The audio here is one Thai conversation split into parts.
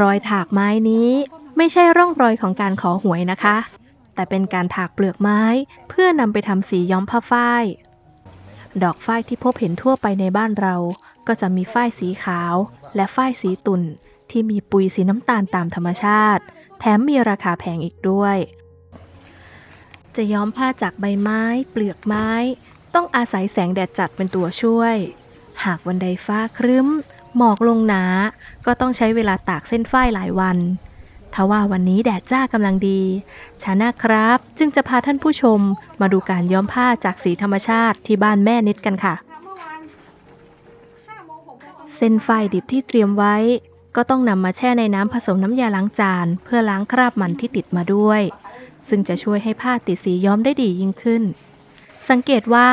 รอยถากไม้นี้ไม่ใช่ร่องรอยของการขอหวยนะคะ แต่เป็นการถากเปลือกไม้เพื่อนำไปทำสีย้อมผ้าฝ้าย ดอกฝ้ายที่พบเห็นทั่วไปในบ้านเรา ก็จะมีฝ้ายสีขาว และฝ้ายสีตุ่น ที่มีปุยสีน้ำตาลตามธรรมชาติ แถมมีราคาแพงอีกด้วย จะย้อมผ้าจากใบไม้ เปลือกไม้ ต้องอาศัยแสงแดดจัดเป็นตัวช่วย หากวันใดฟ้าครึ้ม หมอกลงหนา ก็ต้องใช้เวลาตากเส้นฝ้ายหลายวันทว่าวันนี้แดดจ้ากำลังดีชานะครับ จึงจะพาท่านผู้ชมมาดูการย้อมผ้าจากสีธรรมชาติที่บ้านแม่นิดกันค่ะ เส้นฝ้ายดิบที่เตรียมไว้ ก็ต้องนำมาแช่ในน้ำผสมน้ำยาล้างจาน เพื่อล้างคราบมันที่ติดมาด้วย ซึ่งจะช่วยให้ผ้าติดสีย้อมได้ดียิ่งขึ้น สังเกตว่า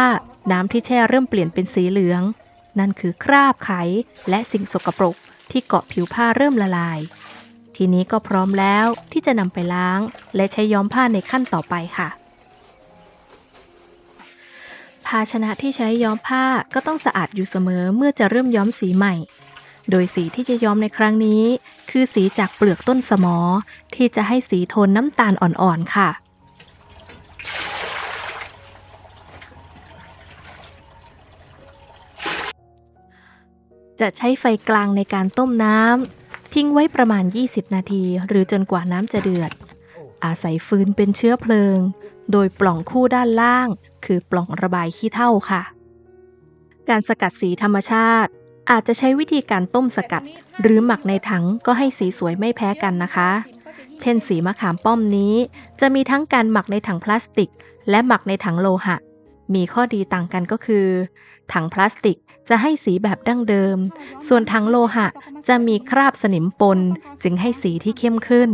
น้ำที่แช่เริ่มเปลี่ยนเป็นสีเหลือง นั่นคือคราบไขและสิ่งสกปรกที่เกาะผิวผ้าเริ่มละลาย ทีนี้ก็พร้อมแล้วที่จะนำไปล้าง และใช้ย้อมผ้าในขั้นต่อไปค่ะ ภาชนะที่ใช้ย้อมผ้าก็ต้องสะอาดอยู่เสมอเมื่อจะเริ่มย้อมสีใหม่ โดยสีที่จะย้อมในครั้งนี้ คือสีจากเปลือกต้นสมอ ที่จะให้สีโทนน้ำตาลอ่อนๆค่ะ จะใช้ไฟกลางในการต้มน้ำทิ้งไว้ประมาณ 20 นาที หรือจนกว่าน้ำจะเดือด อาศัยฟืนเป็นเชื้อเพลิง โดยปล่องคู่ด้านล่าง คือปล่องระบายขี้เถ้าค่ะ การสกัดสีธรรมชาติ อาจจะใช้วิธีการต้มสกัด หรือหมักในถังก็ให้สีสวยไม่แพ้กันนะคะ เช่นสีมะขามป้อมนี้ จะมีทั้งการหมักในถังพลาสติก และหมักในถังโลหะ มีข้อดีต่างกันก็คือ ถังพลาสติก จะให้สีแบบดั้งเดิม ส่วนถังโลหะจะมีคราบสนิมปน จึงให้สีที่เข้มขึ้น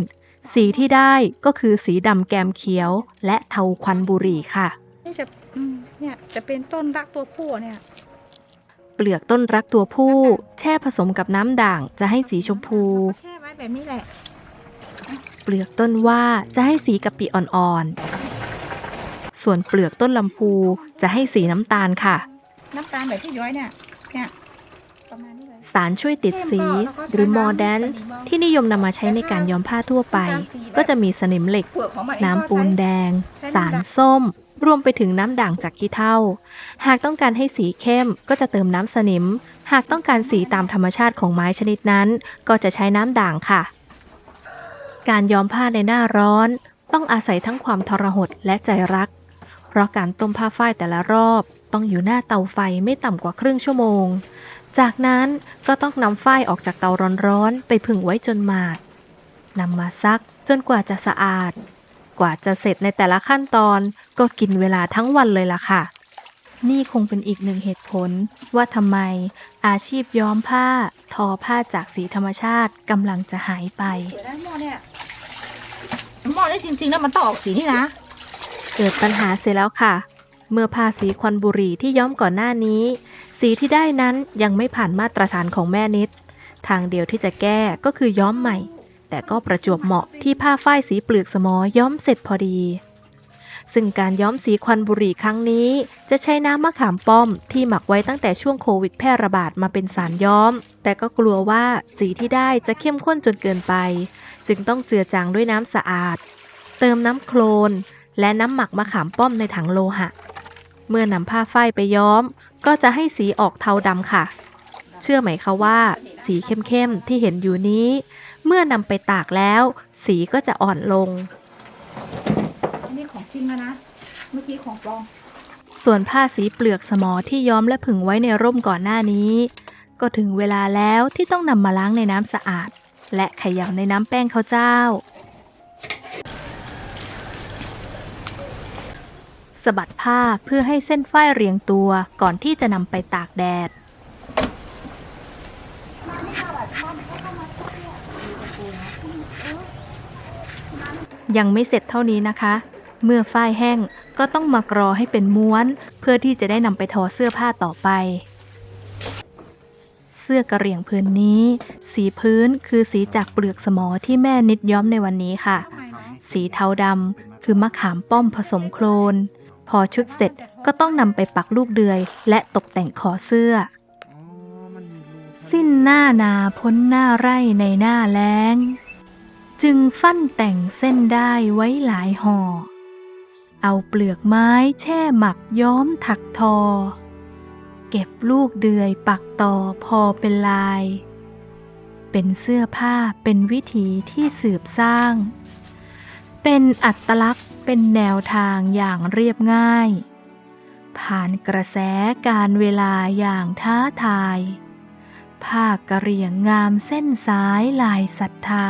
สีที่ได้ก็คือสีดำแกมเขียว และเทาควันบุหรี่ค่ะ นี่จะอืมเนี่ยจะเป็นต้นรักตัวผู้เนี่ยเปลือกต้นรักตัวผู้ แช่ผสมกับน้ำด่างจะให้สีชมพู แช่ไว้แบบนี้แหละ เปลือกต้นว่าจะให้สีกะปิอ่อนๆ ส่วนเปลือกต้นลำพูจะให้สีน้ำตาลค่ะ น้ำตาลแบบที่ย้อยเนี่ย เนี่ยประมาณนี้เลยสารช่วยติดสีหรือมอร์แดนที่นิยมนำมาใช้ในการย้อมผ้าทั่วไป ก็จะมีสนิมเหล็กเปลือกของมันเองน้ำปูนก็ใช้แดงใช้น้ำสารส้ม รวมไปถึงน้ำด่างจากขี้เถ้า หากต้องการให้สีเข้มก็จะเติมน้ำสนิม หากต้องการสีตามธรรมชาติของไม้ชนิดนั้น ก็จะใช้น้ำด่างค่ะ การย้อมผ้าในหน้าร้อน ต้องอาศัยทั้งความทรหดและใจรัก เพราะการต้มผ้าฝ้ายแต่ละรอบ ต้องอยู่หน้าเตาไฟไม่ต่ำกว่าครึ่งชั่วโมง จากนั้นก็ต้องนำฝ้ายออกจากเตาร้อนๆ ไปผึ่งไว้จนหมาดนำมาซักจนกว่าจะสะอาด กว่าจะเสร็จในแต่ละขั้นตอนก็กินเวลาทั้งวันเลยล่ะค่ะ นี่คงเป็นอีกหนึ่งเหตุผลว่าทำไมอาชีพย้อมผ้า ทอผ้าจากสีธรรมชาติกำลังจะหายไปสวยนะหม้อเนี่ยหม้อนี่จริงๆแล้วมันต้องออกสีนี่นะ เกิดปัญหาเสร็จแล้วค่ะ เมื่อผ้าสีควันบุหรี่ที่ย้อมก่อนหน้านี้ สีที่ได้นั้นยังไม่ผ่านมาตรฐานของแม่นิด ทางเดียวที่จะแก้ก็คือย้อมใหม่ แต่ก็ประจวบเหมาะที่ผ้าฝ้ายสีเปลือกสมอย้อมเสร็จพอดี ซึ่งการย้อมสีควันบุหรี่ครั้งนี้ จะใช้น้ำมะขามป้อมที่หมักไว้ตั้งแต่ช่วงโควิดแพร่ระบาดมาเป็นสารย้อม แต่ก็กลัวว่าสีที่ได้จะเข้มข้นจนเกินไป จึงต้องเจือจางด้วยน้ำสะอาด เติมน้ำโคลน และน้ำหมักมะขามป้อมในถังโลหะ เมื่อนำผ้าฝ้ายไปย้อม ก็จะให้สีออกเทาดำค่ะ เชื่อไหมคะว่า สีเข้มๆที่เห็นอยู่นี้ เมื่อนำไปตากแล้ว สีก็จะอ่อนลง อันนี้ของจริงแล้วนะ เมื่อกี้ของปลอม ส่วนผ้าสีเปลือกสมอที่ย้อมและผึ่งไว้ในร่มก่อนหน้านี้ ก็ถึงเวลาแล้วที่ต้องนำมาล้างในน้ำสะอาด และขยำในน้ำแป้งข้าวเจ้า สะบัดผ้าเพื่อให้เส้นฝ้ายเรียงตัวก่อนที่จะนำไปตากแดด ยังไม่เสร็จเท่านี้นะคะ เมื่อฝ้ายแห้งก็ต้องมากรอให้เป็นม้วน เพื่อที่จะได้นำไปทอเสื้อผ้าต่อไป เสื้อกระเหรี่ยงพื้นนี้ สีพื้นคือสีจากเปลือกสมอที่แม่นิดย้อมในวันนี้ค่ะ สีเทาดำคือมะขามป้อมผสมโคลน พอชุดเสร็จก็ต้องนำไปปักลูกเดือย และตกแต่งคอเสื้อสสิ้นหน้านาพ้นหน้าไร่ในหน้าแล้ง จึงฟั่นแต่งเส้นได้ไว้หลายห่อ เอาเปลือกไม้แช่หมักย้อมถักทอ เก็บลูกเดือยปักต่อพอเป็นลาย เป็นเสื้อผ้าเป็นวิถีที่สืบสร้าง เป็นอัตลักษณ์ เป็นแนวทางอย่างเรียบง่าย ผ่านกระแสการเวลาอย่างท้าทายผ้ากระเรียงงามเส้นสายลายศรัทธา